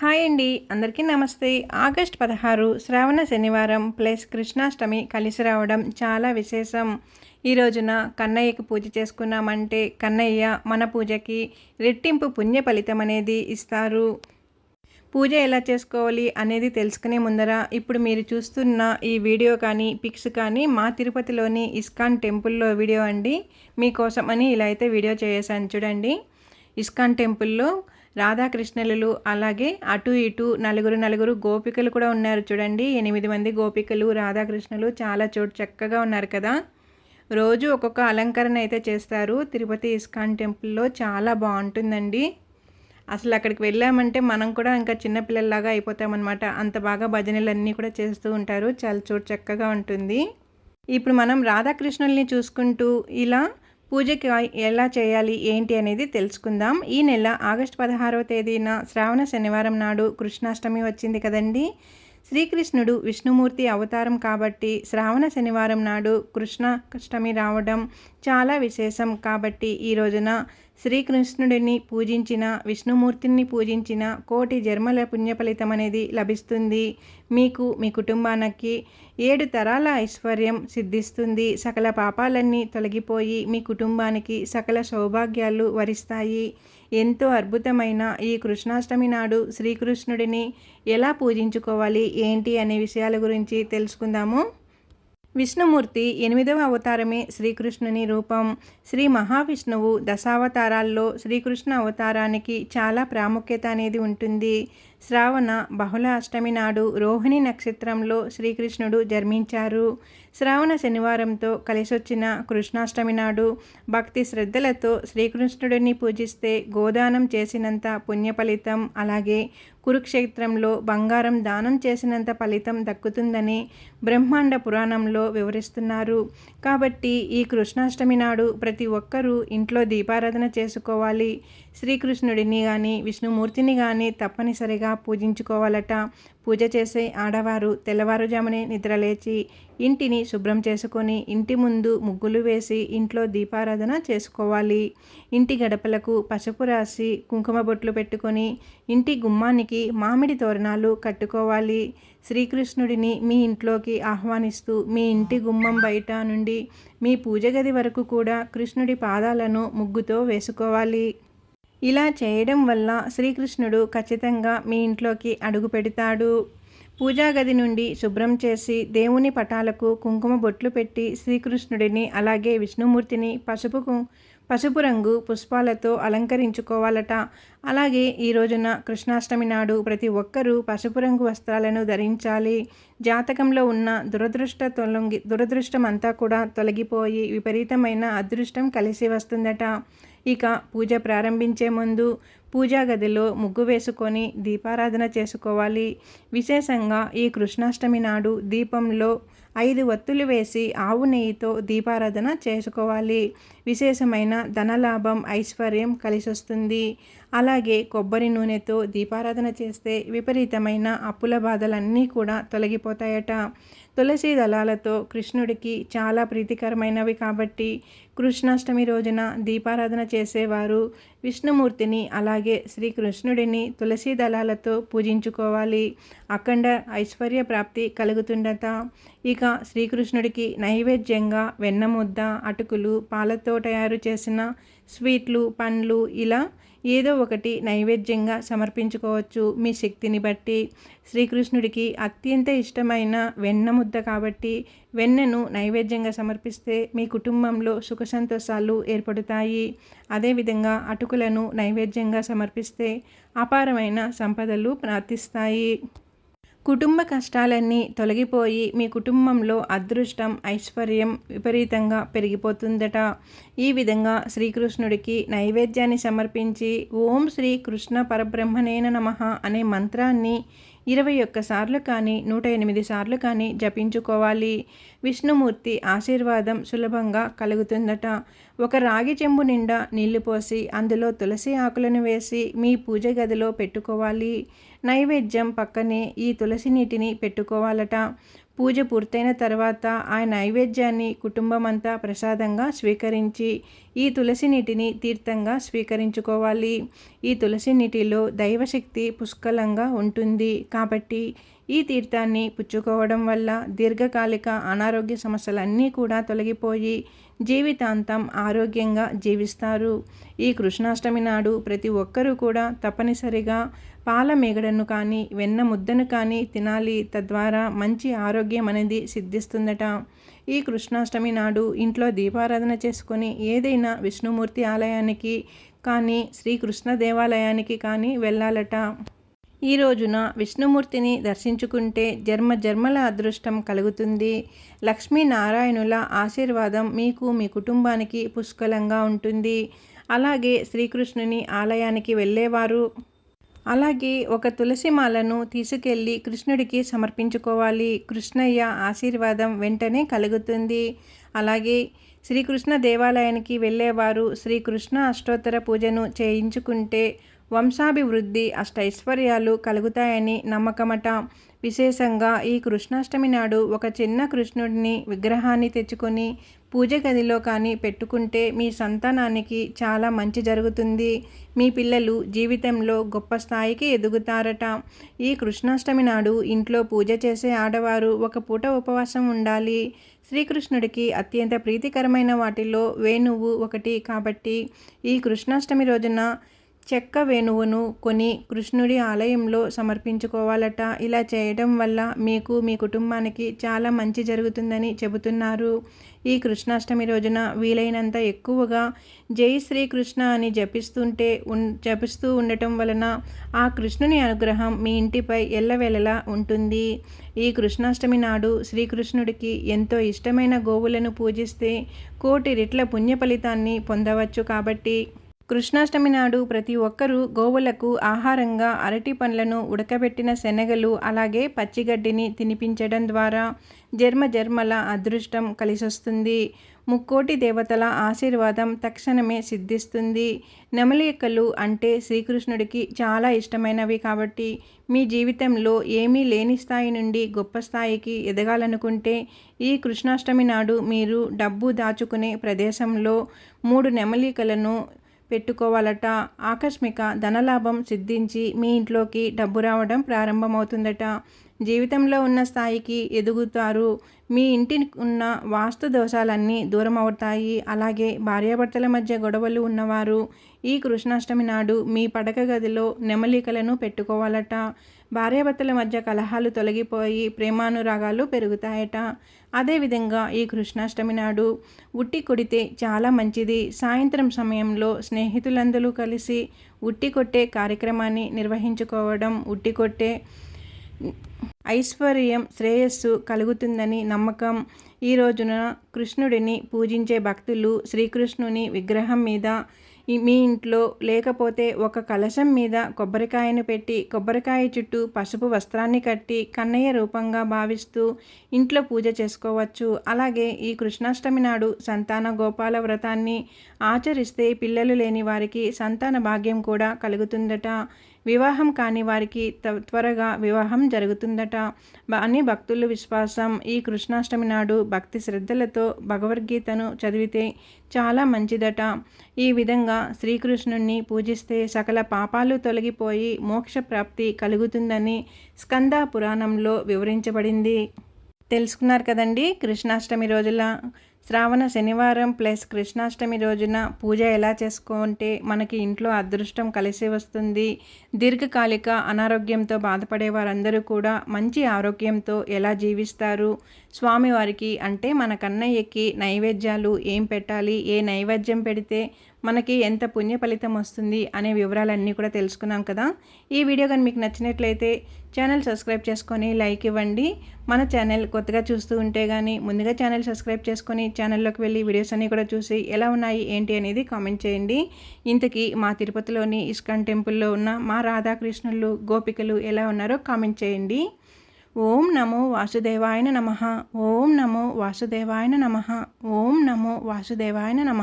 Hi అండి. అందరికీ నమస్తే. ఆగస్ట్ పదహారు శ్రావణ శనివారం ప్లస్ కృష్ణాష్టమి కలిసి రావడం చాలా విశేషం. ఈ రోజున కన్నయ్యకి పూజ చేసుకున్నామంటే కన్నయ్య మన పూజకి రెట్టింపు పుణ్య ఫలితం అనేది ఇస్తారు. పూజ ఎలా చేసుకోవాలి అనేది తెలుసుకునే ముందర ఇప్పుడు మీరు చూస్తున్న ఈ వీడియో కానీ పిక్స్ కానీ మా తిరుపతిలోని ఇస్కాన్ టెంపుల్లో వీడియో అండి. మీకోసం అని ఇలా అయితే వీడియో చేసాను చూడండి. ఇస్కాన్ టెంపుల్లో రాధాకృష్ణులు అలాగే అటు ఇటు నలుగురు నలుగురు గోపికలు కూడా ఉన్నారు చూడండి. ఎనిమిది మంది గోపికలు రాధాకృష్ణులు చాలా చోటు చక్కగా ఉన్నారు కదా. రోజు ఒక్కొక్క అలంకరణ అయితే చేస్తారు. తిరుపతి ఇస్కాన్ టెంపుల్లో చాలా బాగుంటుందండి. అసలు అక్కడికి వెళ్ళామంటే మనం కూడా ఇంకా చిన్నపిల్లల్లాగా అయిపోతామన్నమాట. అంత బాగా భజనలన్నీ కూడా చేస్తూ ఉంటారు. చాలా చోటు చక్కగా ఉంటుంది. ఇప్పుడు మనం రాధాకృష్ణుల్ని చూసుకుంటూ ఇలా పూజకి ఎలా చేయాలి ఏంటి అనేది తెలుసుకుందాం. ఈ నెల ఆగస్టు పదహారవ తేదీన శ్రావణ శనివారం నాడు కృష్ణాష్టమి వచ్చింది కదండి. శ్రీకృష్ణుడు విష్ణుమూర్తి అవతారం కాబట్టి శ్రావణ శనివారం నాడు కృష్ణాష్టమి రావడం చాలా విశేషం కాబట్టి ఈ రోజున శ్రీకృష్ణుడిని పూజించిన విష్ణుమూర్తిని పూజించిన కోటి జన్మల పుణ్యఫలితం అనేది లభిస్తుంది. మీకు మీ కుటుంబానికి ఏడు తరాల ఐశ్వర్యం సిద్ధిస్తుంది. సకల పాపాలన్నీ తొలగిపోయి మీ కుటుంబానికి సకల సౌభాగ్యాలు వరిస్తాయి. ఎంతో అద్భుతమైన ఈ కృష్ణాష్టమి నాడు శ్రీకృష్ణుడిని ఎలా పూజించుకోవాలి? ఏంటి అనే విషయాల గురించి తెలుసుకుందాము. విష్ణుమూర్తి ఎనిమిదవ అవతారమే శ్రీకృష్ణుని రూపం. శ్రీ మహావిష్ణువు దశావతారాల్లో శ్రీకృష్ణ అవతారానికి చాలా ప్రాముఖ్యత అనేది ఉంటుంది. శ్రావణ బహుళ అష్టమి నాడు రోహిణి నక్షత్రంలో శ్రీకృష్ణుడు జన్మించారు. శ్రావణ శనివారంతో కలిసొచ్చిన కృష్ణాష్టమి నాడు భక్తి శ్రద్ధలతో శ్రీకృష్ణుడిని పూజిస్తే గోదానం చేసినంత పుణ్యఫలితం అలాగే కురుక్షేత్రంలో బంగారం దానం చేసినంత ఫలితం దక్కుతుందని బ్రహ్మాండ పురాణంలో వివరిస్తున్నారు. కాబట్టి ఈ కృష్ణాష్టమి నాడు ప్రతి ఒక్కరూ ఇంట్లో దీపారాధన చేసుకోవాలి. శ్రీకృష్ణుడిని కానీ విష్ణుమూర్తిని కానీ తప్పనిసరిగా పూజించుకోవాలట. పూజ చేసే ఆడవారు తెల్లవారుజామునే నిద్రలేచి ఇంటిని శుభ్రం చేసుకొని ఇంటి ముందు ముగ్గులు వేసి ఇంట్లో దీపారాధన చేసుకోవాలి. ఇంటి గడపలకు పసుపు రాసి కుంకుమ బొట్లు పెట్టుకొని ఇంటి గుమ్మానికి మామిడి తోరణాలు కట్టుకోవాలి. శ్రీకృష్ణుడిని మీ ఇంట్లోకి ఆహ్వానిస్తూ మీ ఇంటి గుమ్మం బయట నుండి మీ పూజ గది వరకు కూడా కృష్ణుడి పాదాలను ముగ్గుతో వేసుకోవాలి. ఇలా చేయడం వల్ల శ్రీకృష్ణుడు ఖచ్చితంగా మీ ఇంట్లోకి అడుగు పెడతాడు. పూజాగది నుండి శుభ్రం చేసి దేవుని పటాలకు కుంకుమ బొట్లు పెట్టి శ్రీకృష్ణుడిని అలాగే విష్ణుమూర్తిని పసుపు పసుపు రంగు పుష్పాలతో అలంకరించుకోవాలట. అలాగే ఈ రోజున కృష్ణాష్టమి నాడు ప్రతి ఒక్కరూ పసుపు రంగు వస్త్రాలను ధరించాలి. జాతకంలో ఉన్న దురదృష్ట తొలగి దురదృష్టం అంతా కూడా తొలగిపోయి విపరీతమైన అదృష్టం కలిసి వస్తుందట. ఇక పూజ ప్రారంభించే ముందు పూజా గదిలో ముగ్గు వేసుకొని దీపారాధన చేసుకోవాలి. విశేషంగా ఈ కృష్ణాష్టమి నాడు దీపంలో ఐదు వత్తులు వేసి ఆవు నెయ్యితో దీపారాధన చేసుకోవాలి. విశేషమైన ధనలాభం ఐశ్వర్యం కలిసొస్తుంది. అలాగే కొబ్బరి నూనెతో దీపారాధన చేస్తే విపరీతమైన అప్పుల బాధలన్నీ కూడా తొలగిపోతాయట. తులసి దళాలతో కృష్ణుడికి చాలా ప్రీతికరమైనవి కాబట్టి కృష్ణాష్టమి రోజున దీపారాధన చేసేవారు. విష్ణుమూర్తిని అలా అలాగే శ్రీకృష్ణుడిని తులసి దళాలతో పూజించుకోవాలి. అఖండ ఐశ్వర్య ప్రాప్తి కలుగుతుండట ఇక శ్రీకృష్ణుడికి నైవేద్యంగా వెన్నముద్ద అటుకులు పాలతో తయారు చేసిన స్వీట్లు పండ్లు ఇలా ఏదో ఒకటి నైవేద్యంగా సమర్పించుకోవచ్చు. మీ శక్తిని బట్టి శ్రీకృష్ణుడికి అత్యంత ఇష్టమైన వెన్న ముద్ద కాబట్టి వెన్నను నైవేద్యంగా సమర్పిస్తే మీ కుటుంబంలో సుఖ సంతోషాలు ఏర్పడతాయి. అదేవిధంగా అటుకులను నైవేద్యంగా సమర్పిస్తే అపారమైన సంపదలు ప్రార్థిస్తాయి కుటుంబ కష్టాలన్నీ తొలగిపోయి మీ కుటుంబంలో అదృష్టం ఐశ్వర్యం విపరీతంగా పెరిగిపోతుందట. ఈ విధంగా శ్రీకృష్ణుడికి నైవేద్యాన్ని సమర్పించి ఓం శ్రీ కృష్ణ పరబ్రహ్మనేన నమ అనే మంత్రాన్ని ఇరవై ఒక్క సార్లు కానీ నూట ఎనిమిది సార్లు కానీ జపించుకోవాలి. విష్ణుమూర్తి ఆశీర్వాదం సులభంగా కలుగుతుందట. ఒక రాగి చెంబు నిండా నీళ్ళు పోసి అందులో తులసి ఆకులను వేసి మీ పూజ గదిలో పెట్టుకోవాలి. నైవేద్యం పక్కనే ఈ తులసి నీటిని పెట్టుకోవాలట. పూజ పూర్తయిన తర్వాత ఆ నైవేద్యాన్ని కుటుంబమంతా ప్రసాదంగా స్వీకరించి ఈ తులసి నీటిని తీర్థంగా స్వీకరించుకోవాలి. ఈ తులసి నీటిలో దైవశక్తి పుష్కలంగా ఉంటుంది. కాబట్టి ఈ తీర్థాన్ని పుచ్చుకోవడం వల్ల దీర్ఘకాలిక అనారోగ్య సమస్యలన్నీ కూడా తొలగిపోయి జీవితాంతం ఆరోగ్యంగా జీవిస్తారు. ఈ కృష్ణాష్టమి నాడు ప్రతి ఒక్కరూ కూడా తప్పనిసరిగా పాల మేగడను కానీ వెన్న ముద్దను కానీ తినాలి. తద్వారా మంచి ఆరోగ్యం అనేది సిద్ధిస్తుందట. ఈ కృష్ణాష్టమి నాడు ఇంట్లో దీపారాధన చేసుకొని ఏదైనా విష్ణుమూర్తి ఆలయానికి కానీ శ్రీకృష్ణ దేవాలయానికి కానీ వెళ్ళాలట. ఈ రోజున విష్ణుమూర్తిని దర్శించుకుంటే జన్మ జన్మల అదృష్టం కలుగుతుంది. లక్ష్మీనారాయణుల ఆశీర్వాదం మీకు మీ కుటుంబానికి పుష్కలంగా ఉంటుంది. అలాగే శ్రీకృష్ణుని ఆలయానికి వెళ్ళేవారు. అలాగే ఒక తులసి మాలను తీసుకెళ్ళి కృష్ణుడికి సమర్పించుకోవాలి. కృష్ణయ్య ఆశీర్వాదం వెంటనే కలుగుతుంది. అలాగే శ్రీకృష్ణ దేవాలయానికి వెళ్ళేవారు. శ్రీకృష్ణ అష్టోత్తర పూజను చేయించుకుంటే వంశాభివృద్ధి అష్టైశ్వర్యాలు కలుగుతాయని నమ్మకమట. విశేషంగా ఈ కృష్ణాష్టమి నాడు ఒక చిన్న కృష్ణుడిని విగ్రహాన్ని తెచ్చుకొని పూజ గదిలో కానీ పెట్టుకుంటే మీ సంతానానికి చాలా మంచి జరుగుతుంది. మీ పిల్లలు జీవితంలో గొప్ప స్థాయికి ఎదుగుతారట. ఈ కృష్ణాష్టమి నాడు ఇంట్లో పూజ చేసే ఆడవారు ఒక పూట ఉపవాసం ఉండాలి. శ్రీకృష్ణుడికి అత్యంత ప్రీతికరమైన వాటిలో వేణువు ఒకటి కాబట్టి ఈ కృష్ణాష్టమి రోజున చెక్క వేణువును కొని కృష్ణుడి ఆలయంలో సమర్పించుకోవాలట. ఇలా చేయడం వల్ల మీకు మీ కుటుంబానికి చాలా మంచి జరుగుతుందని చెబుతున్నారు. ఈ కృష్ణాష్టమి రోజున వీలైనంత ఎక్కువగా జై శ్రీకృష్ణ అని జపిస్తుంటే ఉన్ జపిస్తూ ఉండటం వలన ఆ కృష్ణుని అనుగ్రహం మీ ఇంటిపై ఎల్లవెల్లలా ఉంటుంది. ఈ కృష్ణాష్టమి నాడు శ్రీకృష్ణుడికి ఎంతో ఇష్టమైన గోవులను పూజిస్తే కోటి రెట్ల పుణ్య ఫలితాన్ని పొందవచ్చు కాబట్టి కృష్ణాష్టమి నాడు ప్రతి ఒక్కరూ గోవులకు ఆహారంగా అరటి పండ్లను ఉడకబెట్టిన శనగలు అలాగే పచ్చిగడ్డిని తినిపించడం ద్వారా జన్మ జన్మల అదృష్టం కలిసొస్తుంది. ముక్కోటి దేవతల ఆశీర్వాదం తక్షణమే సిద్ధిస్తుంది. నెమలికలు అంటే శ్రీకృష్ణుడికి చాలా ఇష్టమైనవి కాబట్టి మీ జీవితంలో ఏమీ లేని స్థాయి నుండి గొప్ప స్థాయికి ఎదగాలనుకుంటే ఈ కృష్ణాష్టమి నాడు మీరు డబ్బు దాచుకునే ప్రదేశంలో మూడు నెమలికలను పెట్టుకోవాలట. ఆకస్మిక ధనలాభం సిద్ధించి మీ ఇంట్లోకి డబ్బు రావడం ప్రారంభమవుతుందట. జీవితంలో ఉన్న స్థాయికి ఎదుగుతారు. మీ ఇంటికి ఉన్న వాస్తు దోషాలన్నీ దూరం అవుతాయి అలాగే భార్యాభర్తల మధ్య గొడవలు ఉన్నవారు ఈ కృష్ణాష్టమి నాడు మీ పడక గదిలో నెమలికలను పెట్టుకోవాలట. భార్యాభర్తల మధ్య కలహాలు తొలగిపోయి ప్రేమానురాగాలు పెరుగుతాయట. అదేవిధంగా ఈ కృష్ణాష్టమి నాడు ఉట్టి కొడితే చాలా మంచిది. సాయంత్రం సమయంలో స్నేహితులందరూ కలిసి ఉట్టి కొట్టే కార్యక్రమాన్ని నిర్వహించుకోవడం ఉట్టి కొట్టే ఐశ్వర్యం శ్రేయస్సు కలుగుతుందని నమ్మకం ఈ రోజున కృష్ణుడిని పూజించే భక్తులు శ్రీకృష్ణుని విగ్రహం మీద మీ ఇంట్లో లేకపోతే ఒక కలశం మీద కొబ్బరికాయను పెట్టి కొబ్బరికాయ చుట్టూ పసుపు వస్త్రాన్ని కట్టి కన్నయ్య రూపంగా భావిస్తూ ఇంట్లో పూజ చేసుకోవచ్చు. అలాగే ఈ కృష్ణాష్టమి నాడు సంతాన గోపాల వ్రతాన్ని ఆచరిస్తే పిల్లలు లేని వారికి సంతాన భాగ్యం కూడా కలుగుతుందట. వివాహం కాని వారికి త్వరగా వివాహం జరుగుతుందట. అని భక్తుల విశ్వాసం. ఈ కృష్ణాష్టమి నాడు భక్తి శ్రద్ధలతో భగవద్గీతను చదివితే చాలా మంచిదట. ఈ విధంగా శ్రీకృష్ణుణ్ణి పూజిస్తే సకల పాపాలు తొలగిపోయి మోక్ష ప్రాప్తి కలుగుతుందని స్కంద పురాణంలో వివరించబడింది. తెలుసుకున్నారు కదండి కృష్ణాష్టమి రోజుల శ్రావణ శనివారం ప్లస్ కృష్ణాష్టమి రోజున పూజ ఎలా చేసుకుంటే మనకి ఇంట్లో అదృష్టం కలిసి వస్తుంది. దీర్ఘకాలిక అనారోగ్యంతో బాధపడే వారందరూ కూడా మంచి ఆరోగ్యంతో ఎలా జీవిస్తారు? స్వామివారికి అంటే మన కన్నయ్యకి నైవేద్యాలు ఏం పెట్టాలి? ఏ నైవేద్యం పెడితే మనకి ఎంత పుణ్య ఫలితం వస్తుంది అనే వివరాలన్నీ కూడా తెలుసుకున్నాం కదా. ఈ వీడియో కానీ మీకు నచ్చినట్లయితే ఛానల్ సబ్స్క్రైబ్ చేసుకొని లైక్ ఇవ్వండి. మన ఛానల్ కొత్తగా చూస్తూ ఉంటే కానీ ముందుగా ఛానల్ సబ్స్క్రైబ్ చేసుకొని ఛానల్లోకి వెళ్ళి వీడియోస్ అన్నీ కూడా చూసి ఎలా ఉన్నాయి ఏంటి అనేది కామెంట్ చేయండి. ఇంతకీ మా తిరుపతిలోని ఇస్కాన్ టెంపుల్లో ఉన్న మా రాధాకృష్ణులు గోపికలు ఎలా ఉన్నారో కామెంట్ చేయండి. ఓం నమో వాసుదేవాయన నమ. ఓం నమో వాసుదేవాయన నమ. ఓం నమో వాసుదేవాయన నమ.